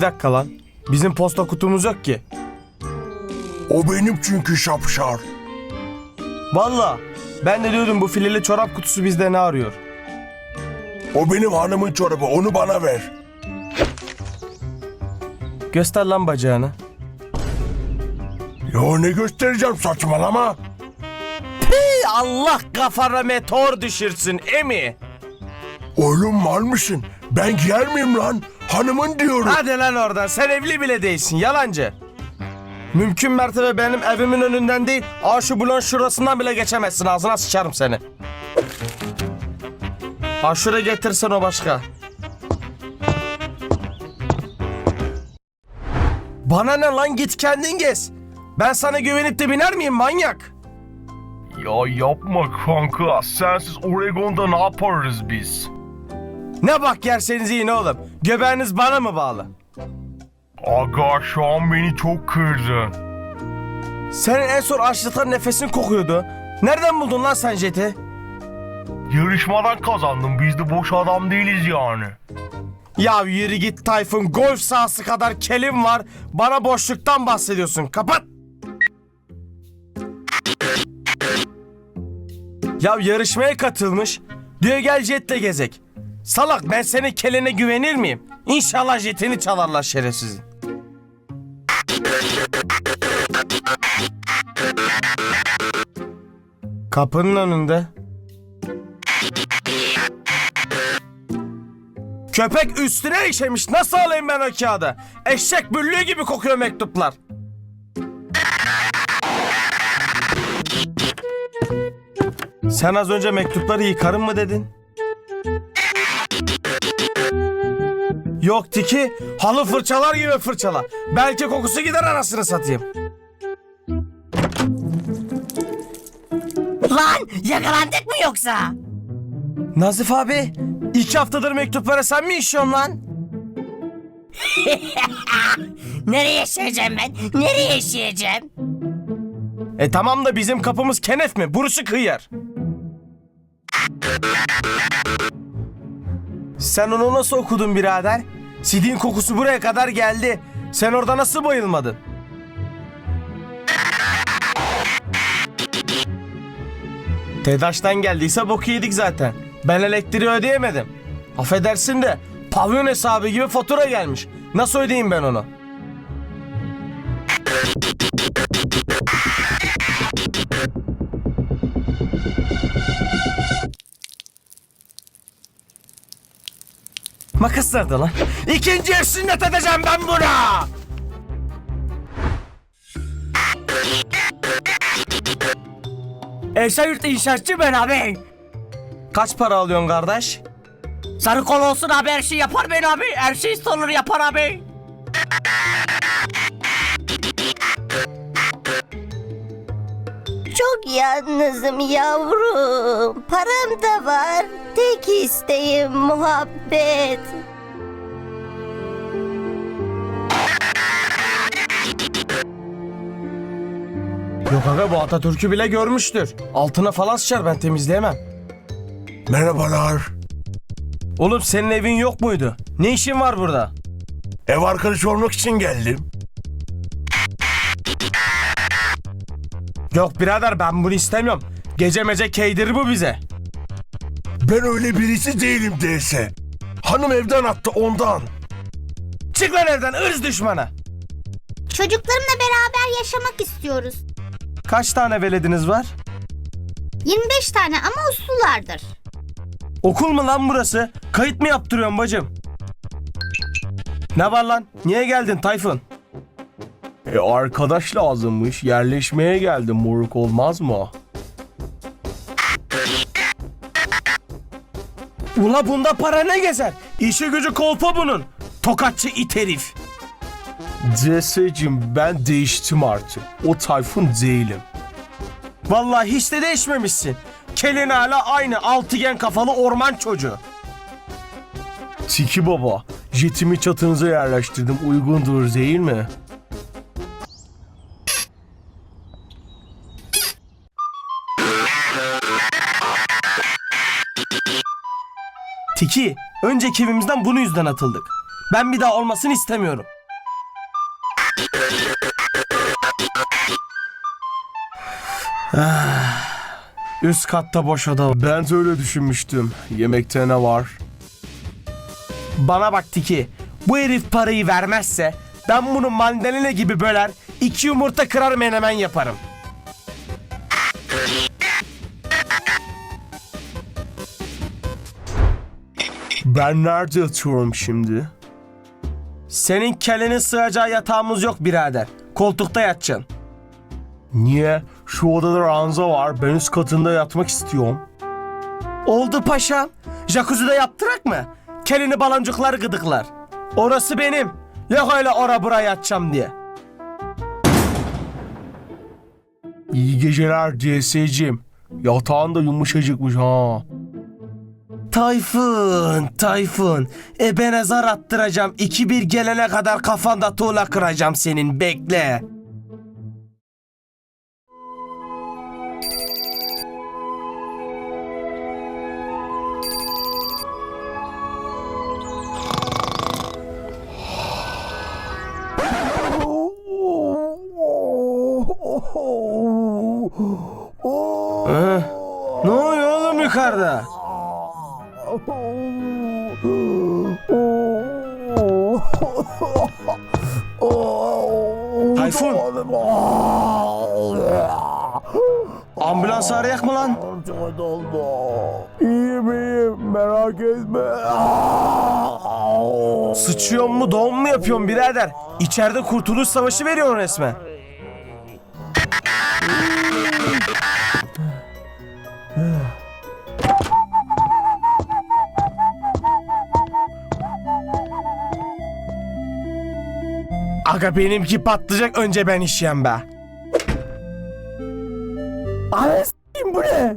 dakika lan. Bizim posta kutumuz yok ki. O benim çünkü şapşar. Valla ben de diyordum bu fileli çorap kutusu bizde ne arıyor? O benim hanımın çorabı onu bana ver. Göster lan bacağını. Yo ne göstereceğim saçmalama. Ey Allah kafana meteor düşürsün emi. Oğlum mal mısın? Ben giyer miyim lan? Hanımın diyorum. Hadi lan oradan sen evli bile değilsin yalancı. Mümkün mertebe benim evimin önünden değil, aa şu şurasından bile geçemezsin ağzına sıçarım seni. Ha şuraya getirsen o başka. Bana ne lan git kendin gez. Ben sana güvenip de biner miyim manyak? Ya yapma kanka. Sensiz Oregon'da ne yaparız biz? Ne bak yerseniz yiyin oğlum. Göbeğiniz bana mı bağlı? Aga şu an beni çok kırdın. Senin en son açlıktan nefesin kokuyordu. Nereden buldun lan sen jeti? Yarışmadan kazandım. Biz de boş adam değiliz yani. Ya yürü git Tayfun golf sahası kadar kelim var. Bana boşluktan bahsediyorsun. Kapat. Ya yarışmaya katılmış. Diyor gel jetle gezek. Salak ben senin keline güvenir miyim? İnşallah jetini çalarlar şerefsizin. Kapının önünde. Köpek üstüne işemiş. Nasıl alayım ben o kağıdı? Eşek büllüğü gibi kokuyor mektuplar. Sen az önce mektupları yıkarım mı dedin? Yok Tiki, halı fırçalar gibi fırçala. Belki kokusu gider anasını satayım. Lan yakalandık mı yoksa? Nazif abi, iki haftadır mektuplara sen mi işiyorsun lan? Nereye yaşayacağım ben? Nereye yaşayacağım? E tamam da bizim kapımız kenef mi? Buruşuk hıyar. Sen onu nasıl okudun birader? Sidin kokusu buraya kadar geldi. Sen orada nasıl bayılmadın? TEDAŞ'tan geldiyse boku yedik zaten. Ben elektriği ödeyemedim. Affedersin de pavyon hesabı gibi fatura gelmiş. Nasıl ödeyeyim ben onu? Makas nerede lan? İkinci el sünnet edeceğim ben buna! Esenyurt inşaatçı ben abi. Kaç para alıyorsun kardeş? Sarı kol olsun abi her şey yapar ben abi. Her şey sorulur yapar abi. Çok yalnızım yavrum. Param da var. Tek isteğim muhabbet. Yok aga bu Atatürk'ü bile görmüştür. Altına falan sıçar ben temizleyemem. Merhabalar. Oğlum senin evin yok muydu? Ne işin var burada? Ev arkadaşı olmak için geldim. Yok birader ben bunu istemiyorum. Gece mece keydir bu bize. Ben öyle birisi değilim değilse. Hanım evden attı ondan. Çık lan evden ırz düşmanı. Çocuklarımla beraber yaşamak istiyoruz. Kaç tane velediniz var? 25 tane ama uslulardır. Okul mu lan burası? Kayıt mı yaptırıyorsun bacım? Ne var lan? Niye geldin Tayfun? E arkadaş lazımmış. Yerleşmeye geldim. Moruk olmaz mı? Ula bunda para ne gezer? İşi gücü kolpa bunun. Tokatçı it herif. CS'cim ben değiştim artık. O Tayfun değilim. Vallahi hiç de değişmemişsin. Kelin hala aynı altıgen kafalı orman çocuğu. Tiki baba, jetimi çatınıza yerleştirdim. Uygundur değil mi? Tiki, önceki evimizden bunu yüzden atıldık. Ben bir daha olmasını istemiyorum. Ah, üst katta boş oda var. Ben de öyle düşünmüştüm. Yemekte ne var? Bana bak Tiki. Bu herif parayı vermezse ben bunu mandalina gibi böler, iki yumurta kırar menemen yaparım. Ben nerede yatıyorum şimdi? Senin kellenin sığacağı yatağımız yok birader. Koltukta yatacaksın. Niye? Şu odada ranza var. Ben üst katında yatmak istiyorum. Oldu paşam. Jacuzzi'de yaptırak mı? Kelini baloncuklar gıdıklar. Orası benim. Yok öyle ora buraya yatacağım diye. İyi geceler CS'cim. Yatağın da yumuşacıkmış ha. Tayfun, Tayfun. E ben zar attıracağım. 2-1 gelene kadar kafanda tuğla kıracağım senin. Bekle. Ne oluyor oğlum yukarıda? Tayfun. Ambulans arayak mı lan? İyiyim iyiyim merak etme. Sıçıyor mu doğum mu yapıyorsun birader? İçeride kurtuluş savaşı veriyorsun resmen. Aga benimki patlayacak önce ben işeyem be. Anasını bu ne?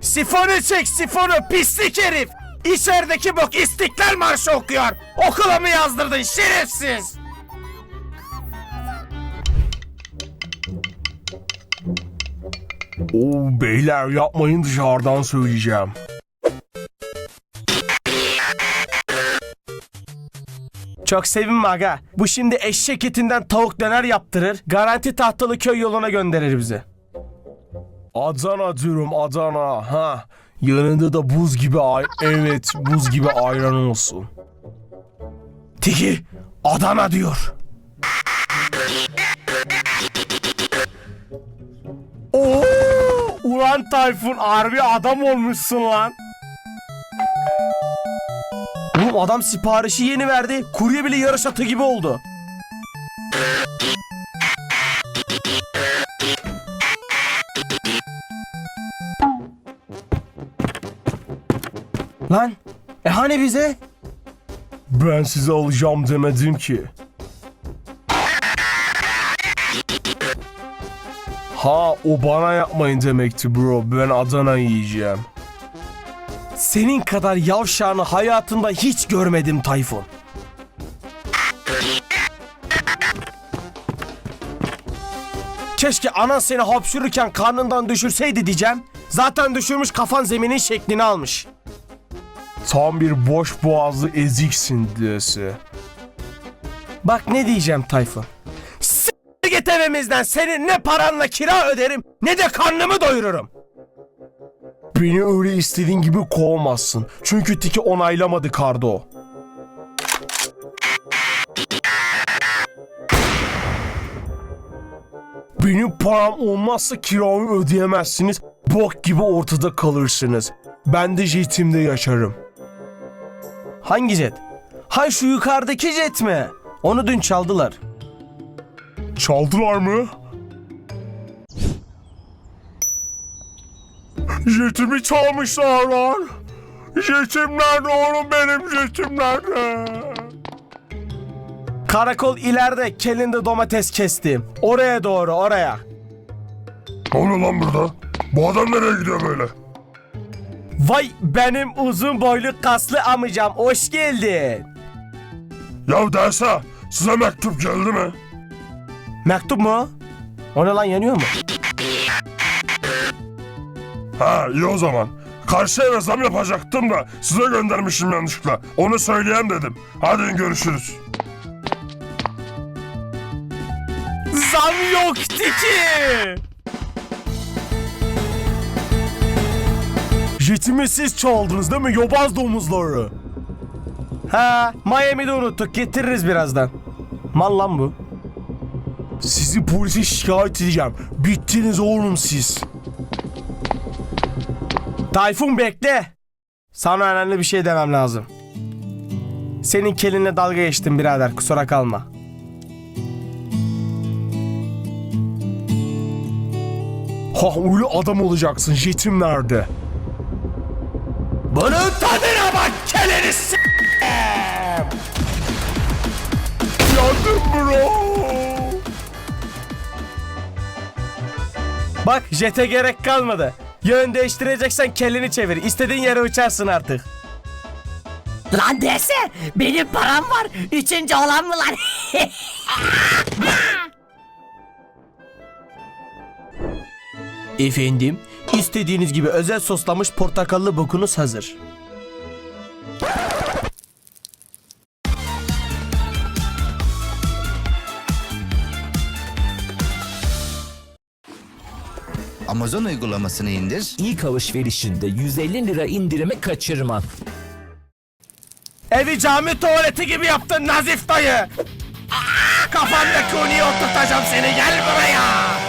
Sifonu çek sifonu pislik herif. İçerideki bok İstiklal Marşı okuyor. Okula mı yazdırdın şerefsiz? Oo beyler yapmayın dışarıdan söyleyeceğim. Çok sevinme aga. Bu şimdi eşek etinden tavuk döner yaptırır. Garanti tahtalı köy yoluna gönderir bizi. Adana diyorum Adana. Ha. Yanında da buz gibi ay evet buz gibi ayran olsun. Tiki Adana diyor. Oo, ulan Tayfun harbi adam olmuşsun lan. Oğlum adam siparişi yeni verdi. Kurye bile yarış atı gibi oldu. Lan e hani bize? Ben size alacağım demedim ki. Ha o bana yapmayın demekti bro. Ben Adana yiyeceğim. Senin kadar yavşağını hayatımda hiç görmedim Tayfun. Keşke anan seni hapşırırken karnından düşürseydi diyeceğim. Zaten düşürmüş kafan zeminin şeklini almış. Tam bir boş boğazlı eziksin diyesi. Bak ne diyeceğim Tayfun. S- git evimizden senin ne paranla kira öderim ne de karnımı doyururum. Beni öyle istediğin gibi kovmazsın. Çünkü Tiki onaylamadı Kardo. Benim param olmazsa kiramı ödeyemezsiniz. Bok gibi ortada kalırsınız. Ben de jetimde yaşarım. Hangi jet? Hay şu yukarıdaki jet mi? Onu dün çaldılar. Çaldılar mı? Jetimi çalmışlar lan. Jetim nerede oğlum benim jetim nerede? Karakol ileride kelinde domates kestim. Oraya doğru oraya. Ne oluyor lan burada? Bu adam nereye gidiyor böyle? Vay benim uzun boylu kaslı amcam hoş geldin. Ya derse size mektup geldi mi? Mektup mu? O ne lan yanıyor mu? Ha iyi o zaman. Karşı eve zam yapacaktım da size göndermişim yanlışlıkla. Onu söyleyeyim dedim. Hadi görüşürüz. Zam yoktu ki. Jetimi siz çaldınız değil mi yobaz domuzları? Ha Miami'de unuttuk getiririz birazdan. Mal lan bu. Sizi polise şikayet edeceğim. Bittiniz oğlum siz. Tayfun bekle. Sana önemli bir şey demem lazım. Senin kelinle dalga geçtim birader kusura kalma. Ha öyle adam olacaksın jetim nerede? Bunun tadına bak kelini s***! Yandım bro! Bak jete gerek kalmadı. Yön değiştireceksen kelini çevir. İstediğin yere uçarsın artık. Lan dese benim param var. Üçüncü olan mı lan? Efendim, istediğiniz gibi özel soslamış portakallı bokunuz hazır. Amazon uygulamasını indir. İlk alışverişinde 150 lira indirimi kaçırma. Evi cami tuvaleti gibi yaptın Nazif dayı. Aa, kafanda kuniye oturtacağım seni gel buraya.